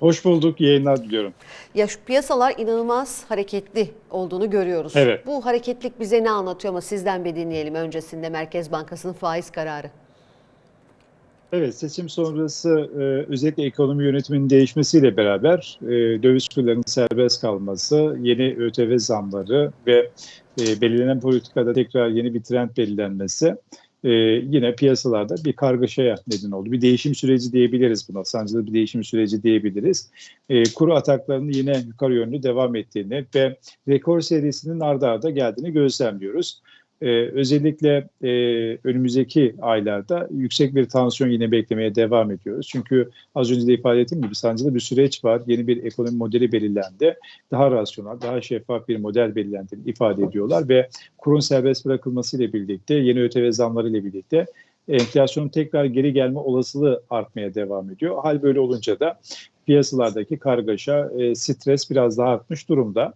Hoş bulduk, yayınlar diliyorum. Ya şu piyasalar inanılmaz hareketli olduğunu görüyoruz. Evet. Bu hareketlik bize ne anlatıyor ama sizden bir dinleyelim öncesinde Merkez Bankası'nın faiz kararı. Evet, seçim sonrası e, özellikle ekonomi yönetiminin değişmesiyle beraber e, döviz kurlarının serbest kalması, yeni ÖTV zamları ve e, belirlenen politikada tekrar yeni bir trend belirlenmesi e, yine piyasalarda bir kargaşaya neden oldu. Bir değişim süreci diyebiliriz buna, sancılı bir değişim süreci diyebiliriz. E, kuru ataklarının yine yukarı yönlü devam ettiğini ve rekor serisinin ardı arda geldiğini gözlemliyoruz. Ee, özellikle e, önümüzdeki aylarda yüksek bir tansiyon yine beklemeye devam ediyoruz. Çünkü az önce de ifade ettiğim gibi sancılı bir süreç var. Yeni bir ekonomi modeli belirlendi. Daha rasyonel, daha şeffaf bir model belirlendiğini ifade ediyorlar ve kurun serbest bırakılmasıyla birlikte, yeni ÖTV zamları ile birlikte enflasyonun tekrar geri gelme olasılığı artmaya devam ediyor. Hal böyle olunca da piyasalardaki kargaşa, e, stres biraz daha artmış durumda.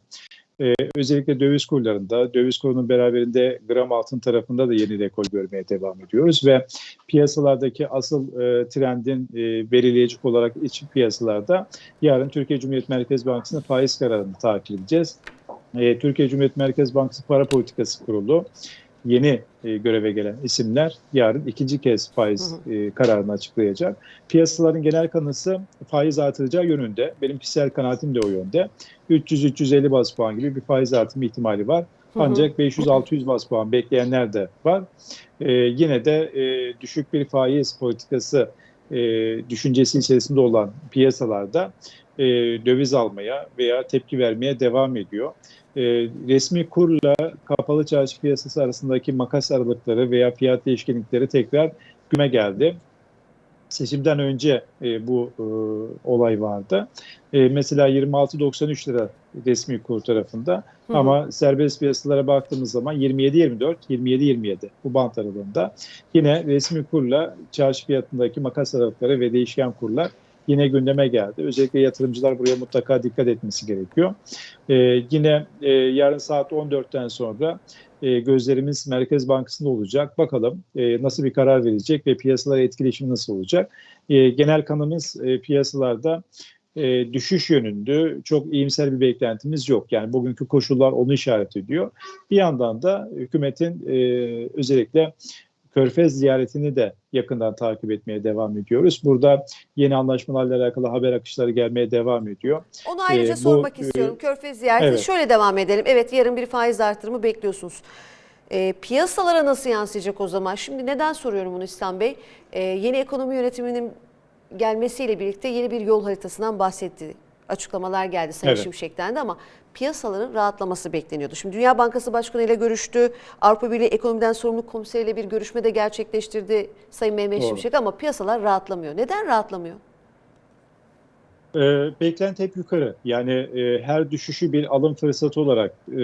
Ee, özellikle döviz kurlarında, döviz kurunun beraberinde gram altın tarafında da yeni rekor görmeye devam ediyoruz ve piyasalardaki asıl e, trendin e, belirleyecek olarak iç piyasalarda yarın Türkiye Cumhuriyet Merkez Bankası'nın faiz kararını takip edeceğiz. E, Türkiye Cumhuriyet Merkez Bankası Para Politikası Kurulu yeni e, göreve gelen isimler yarın ikinci kez faiz e, kararını açıklayacak. Piyasaların genel kanısı faiz artıracağı yönünde. Benim kişisel kanaatim de o yönde. 300-350 bas puan gibi bir faiz artımı ihtimali var. Ancak 500-600 bas puan bekleyenler de var. E, yine de e, düşük bir faiz politikası e, düşüncesi içerisinde olan piyasalarda e, döviz almaya veya tepki vermeye devam ediyor. E, resmi kurla kapalı çarşı piyasası arasındaki makas aralıkları veya fiyat değişkenlikleri tekrar güme geldi. Seçimden önce e, bu e, olay vardı. E, mesela 26.93 lira resmi kur tarafında Hı hı. ama serbest piyasalara baktığımız zaman 27.24, 27.27 bu bant aralığında. Yine resmi kurla çarşı fiyatındaki makas aralıkları ve değişken kurlar yine gündeme geldi. Özellikle yatırımcılar buraya mutlaka dikkat etmesi gerekiyor. Ee, yine e, yarın saat 14'ten sonra e, gözlerimiz Merkez Bankası'nda olacak. Bakalım e, nasıl bir karar verecek ve piyasalara etkileşim nasıl olacak? E, genel kanımız e, piyasalarda e, düşüş yönünde çok iyimser bir beklentimiz yok. Yani bugünkü koşullar onu işaret ediyor. Bir yandan da hükümetin e, özellikle Körfez ziyaretini de yakından takip etmeye devam ediyoruz. Burada yeni anlaşmalarla alakalı haber akışları gelmeye devam ediyor. Onu ayrıca Ee, bu, sormak e, istiyorum. Körfez ziyareti evet. şöyle devam edelim. Evet yarın bir faiz artırımı bekliyorsunuz. E, piyasalara nasıl yansıyacak o zaman? Şimdi neden soruyorum bunu İhsan Bey? E, yeni ekonomi yönetiminin gelmesiyle birlikte yeni bir yol haritasından bahsetti. Açıklamalar geldi Sayın Evet. Şimşek'ten de ama piyasaların rahatlaması bekleniyordu. Şimdi Dünya Bankası Başkanı ile görüştü. Avrupa Birliği Ekonomiden Sorumlu Komiseri ile bir görüşme de gerçekleştirdi Sayın Mehmet Doğru. Şimşek ama piyasalar rahatlamıyor. Neden rahatlamıyor? E, beklenti hep yukarı. Yani e, her düşüşü bir alım fırsatı olarak e,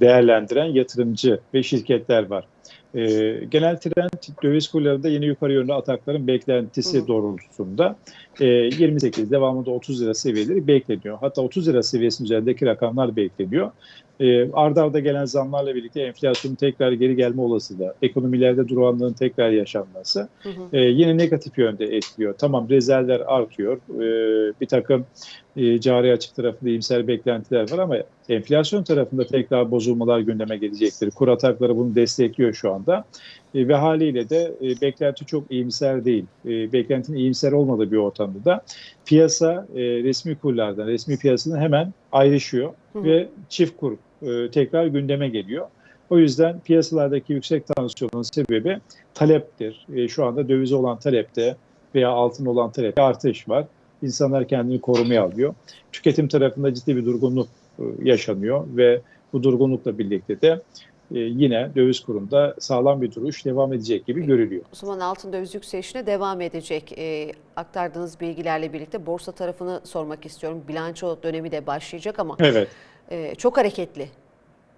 değerlendiren yatırımcı ve şirketler var. E, genel trend döviz kurlarında yeni yukarı yönlü atakların beklentisi Hı doğrultusunda e, 28 devamında 30 lira seviyeleri bekleniyor. Hatta 30 lira seviyesinin üzerindeki rakamlar bekleniyor. E, arda arda gelen zamlarla birlikte enflasyonun tekrar geri gelme olasılığı, ekonomilerde durağanlığın tekrar yaşanması Hı hı. e, yine negatif yönde etkiliyor. Tamam rezervler artıyor. E, bir takım e, cari açık tarafında iyimser beklentiler var ama enflasyon tarafında tekrar bozulmalar gündeme gelecektir. Kur atakları bunu destekliyor şu anda. E, ve haliyle de e, beklenti çok iyimser değil. E, beklentinin iyimser olmadığı bir ortamda da piyasa e, resmi kurlardan, resmi piyasadan hemen ayrışıyor Hı ve çift kur e, tekrar gündeme geliyor. O yüzden piyasalardaki yüksek tansiyonun sebebi taleptir. E, şu anda dövize olan talepte veya altın olan talepte artış var. İnsanlar kendini korumaya alıyor. Tüketim tarafında ciddi bir durgunluk e, yaşanıyor ve bu durgunlukla birlikte de e, yine döviz kurunda sağlam bir duruş devam edecek gibi görülüyor. O zaman altın döviz yükselişine devam edecek. E, aktardığınız bilgilerle birlikte borsa tarafını sormak istiyorum. Bilanço dönemi de başlayacak ama Evet. e, çok hareketli.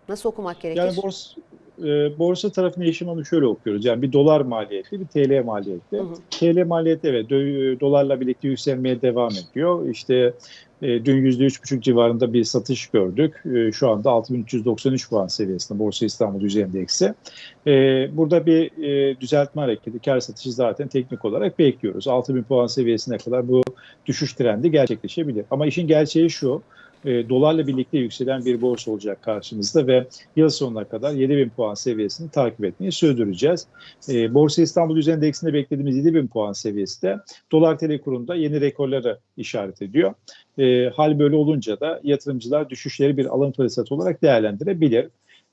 Nasıl okumak gerekir? Yani borsa, e, borsa tarafını Yeşim Hanım şöyle okuyoruz. Yani bir dolar maliyetli, bir TL maliyetli. Hı hı. TL maliyeti evet dö- dolarla birlikte yükselmeye devam ediyor. İşte e, dün %3,5 civarında bir satış gördük. E, şu anda 6393 puan seviyesinde Borsa İstanbul Yüz Endeksi. E, burada bir e, düzeltme hareketi, kar satışı zaten teknik olarak bekliyoruz. 6000 puan seviyesine kadar bu düşüş trendi gerçekleşebilir. Ama işin gerçeği şu, e, dolarla birlikte yükselen bir borsa olacak karşımızda ve yıl sonuna kadar 7000 puan seviyesini takip etmeyi sürdüreceğiz. E, Borsa İstanbul Endeksinde beklediğimiz 7000 puan seviyesi de dolar TL kurunda yeni rekorları işaret ediyor. E, hal böyle olunca da yatırımcılar düşüşleri bir alım fırsatı olarak değerlendirebilir.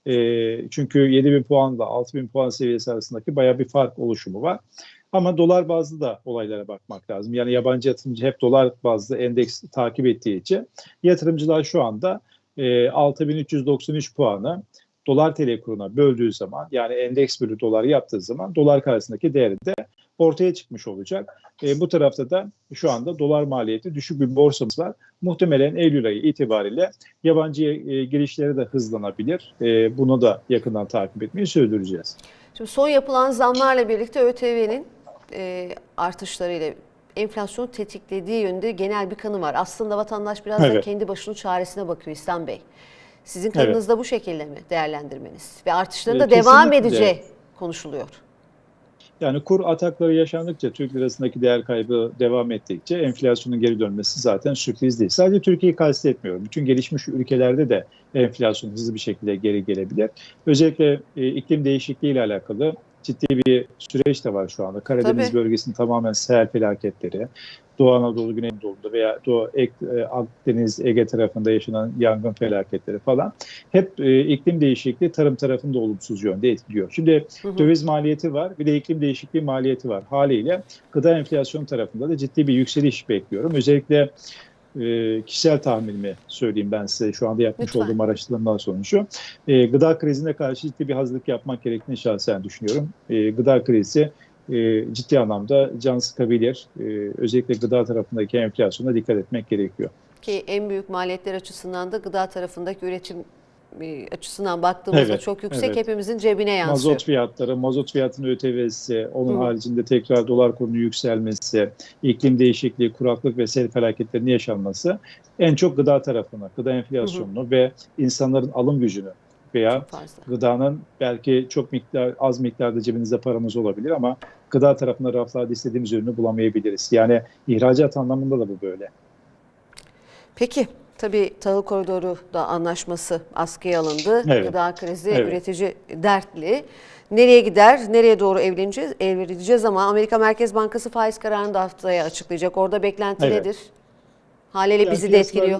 E, çünkü 7000 puanla 6000 puan seviyesi arasındaki baya bir fark oluşumu var. Ama dolar bazlı da olaylara bakmak lazım. Yani yabancı yatırımcı hep dolar bazlı endeks takip ettiği için yatırımcılar şu anda e, 6393 puanı dolar TL kuruna böldüğü zaman yani endeks bölü dolar yaptığı zaman dolar karşısındaki değeri de ortaya çıkmış olacak. E, bu tarafta da şu anda dolar maliyeti düşük bir borsamız var. Muhtemelen Eylül ayı itibariyle yabancı e, girişleri de hızlanabilir. E, bunu da yakından takip etmeyi sürdüreceğiz. Şimdi son yapılan zamlarla birlikte ÖTV'nin e, artışlarıyla enflasyonu tetiklediği yönde genel bir kanı var. Aslında vatandaş biraz da Evet. kendi başının çaresine bakıyor İslam Bey. Sizin kanınız da bu şekilde mi değerlendirmeniz? Ve artışların da E, devam kesinlikle. edeceği konuşuluyor. Yani kur atakları yaşandıkça, Türk lirasındaki değer kaybı devam ettikçe enflasyonun geri dönmesi zaten sürpriz değil. Sadece Türkiye'yi kastetmiyorum. Bütün gelişmiş ülkelerde de enflasyon hızlı bir şekilde geri gelebilir. Özellikle e, iklim değişikliği ile alakalı ciddi bir süreç de var şu anda. Karadeniz Tabii. bölgesinin tamamen sel felaketleri, Doğu Anadolu, Güneydoğu'da veya Doğu e, Akdeniz, Ege tarafında yaşanan yangın felaketleri falan hep e, iklim değişikliği tarım tarafında olumsuz yönde etkiliyor. Şimdi Hı hı. döviz maliyeti var, bir de iklim değişikliği maliyeti var. Haliyle gıda enflasyon tarafında da ciddi bir yükseliş bekliyorum. Özellikle e, kişisel tahminimi söyleyeyim ben size şu anda yapmış Lütfen. olduğum araştırmalar sonucu. E, gıda krizine karşı ciddi bir hazırlık yapmak gerektiğini şahsen düşünüyorum. E, gıda krizi e, ciddi anlamda can sıkabilir. E, özellikle gıda tarafındaki enflasyona dikkat etmek gerekiyor. Ki en büyük maliyetler açısından da gıda tarafındaki üretim açısından baktığımızda Evet, çok yüksek evet. hepimizin cebine yansıyor. Mazot fiyatları, mazot fiyatının ÖTV'si, onun Hı. haricinde tekrar dolar kurunun yükselmesi, iklim değişikliği, kuraklık ve sel felaketlerinin yaşanması en çok gıda tarafına, gıda enflasyonunu ve insanların alım gücünü veya gıdanın belki çok miktar az miktarda cebinizde paramız olabilir ama gıda tarafında raflarda istediğimiz ürünü bulamayabiliriz. Yani ihracat anlamında da bu böyle. Peki tabii tahıl koridoru da anlaşması askıya alındı. Evet. Gıda krizi Evet. üretici dertli. Nereye gider, nereye doğru evleneceğiz, evleneceğiz ama Amerika Merkez Bankası faiz kararını da haftaya açıklayacak. Orada beklenti Evet. nedir? Haliyle Yani bizi de etkiliyor.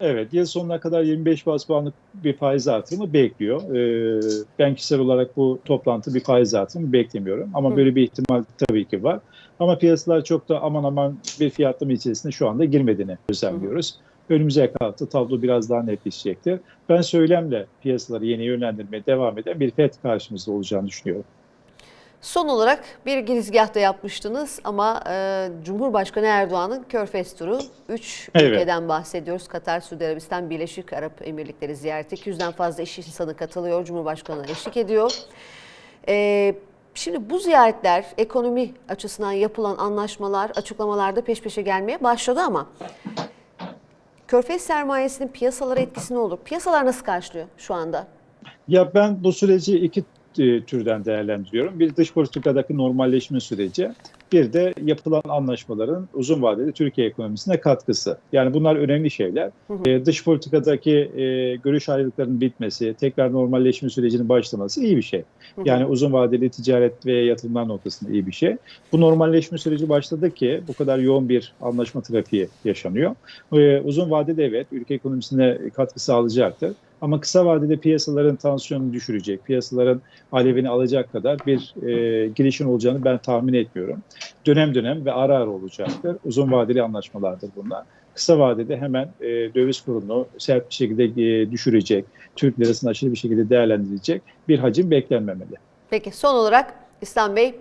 Evet, yıl sonuna kadar 25 bas puanlık bir faiz artırımı bekliyor. Ee, ben kişisel olarak bu toplantı bir faiz artırımı beklemiyorum. Ama Hı. böyle bir ihtimal tabii ki var. Ama piyasalar çok da aman aman bir fiyatlama içerisinde şu anda girmediğini gözlemliyoruz. Önümüze hafta tablo biraz daha netleşecektir. Ben söylemle piyasaları yeni yönlendirmeye devam eden bir FED karşımızda olacağını düşünüyorum. Son olarak bir girizgah da yapmıştınız ama e, Cumhurbaşkanı Erdoğan'ın Körfez turu 3 Evet. ülkeden bahsediyoruz. Katar, Suudi Arabistan, Birleşik Arap Emirlikleri ziyareti. 200'den fazla iş insanı katılıyor. Cumhurbaşkanı eşlik ediyor. E, şimdi bu ziyaretler ekonomi açısından yapılan anlaşmalar, açıklamalarda peş peşe gelmeye başladı ama Körfez sermayesinin piyasalara etkisi ne olur? Piyasalar nasıl karşılıyor şu anda? Ya ben bu süreci iki e, türden değerlendiriyorum. Bir dış politikadaki normalleşme süreci, bir de yapılan anlaşmaların uzun vadede Türkiye ekonomisine katkısı. Yani bunlar önemli şeyler. Hı hı. E, dış politikadaki e, görüş ayrılıklarının bitmesi, tekrar normalleşme sürecinin başlaması iyi bir şey. Hı hı. Yani uzun vadeli ticaret ve yatırımlar noktasında iyi bir şey. Bu normalleşme süreci başladı ki bu kadar yoğun bir anlaşma trafiği yaşanıyor. E, uzun vadede evet ülke ekonomisine katkı sağlayacaktır. Ama kısa vadede piyasaların tansiyonunu düşürecek, piyasaların alevini alacak kadar bir e, girişim olacağını ben tahmin etmiyorum. Dönem dönem ve ara ara olacaktır. Uzun vadeli anlaşmalardır bunlar. Kısa vadede hemen e, döviz kurunu sert bir şekilde e, düşürecek, Türk lirasını aşırı bir şekilde değerlendirecek bir hacim beklenmemeli. Peki son olarak İslam Bey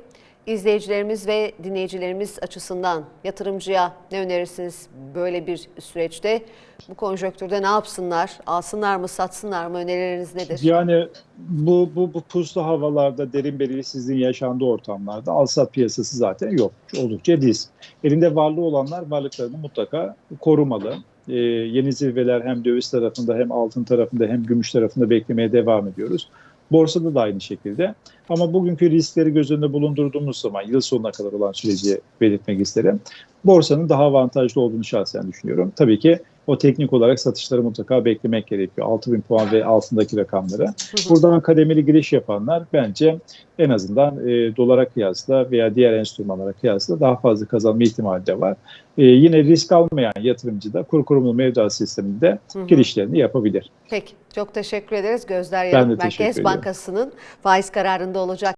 izleyicilerimiz ve dinleyicilerimiz açısından yatırımcıya ne önerirsiniz böyle bir süreçte? Bu konjonktürde ne yapsınlar? Alsınlar mı, satsınlar mı? Önerileriniz nedir? Yani bu, bu, bu puslu havalarda derin belirsizliğin yaşandığı ortamlarda alsat piyasası zaten yok. Oldukça diz. Elinde varlığı olanlar varlıklarını mutlaka korumalı. Ee, yeni zirveler hem döviz tarafında hem altın tarafında hem gümüş tarafında beklemeye devam ediyoruz. Borsada da aynı şekilde. Ama bugünkü riskleri göz önünde bulundurduğumuz zaman yıl sonuna kadar olan süreci belirtmek isterim. Borsanın daha avantajlı olduğunu şahsen düşünüyorum. Tabii ki o teknik olarak satışları mutlaka beklemek gerekiyor. 6000 puan ve altındaki rakamları. Buradan kademeli giriş yapanlar bence en azından e, dolara kıyasla veya diğer enstrümanlara kıyasla daha fazla kazanma ihtimali de var. E, yine risk almayan yatırımcı da kur kurumlu mevduat sisteminde Hı hı. girişlerini yapabilir. Peki, çok teşekkür ederiz. Gözler Yarın Merkez. Bankası'nın faiz kararında olacak.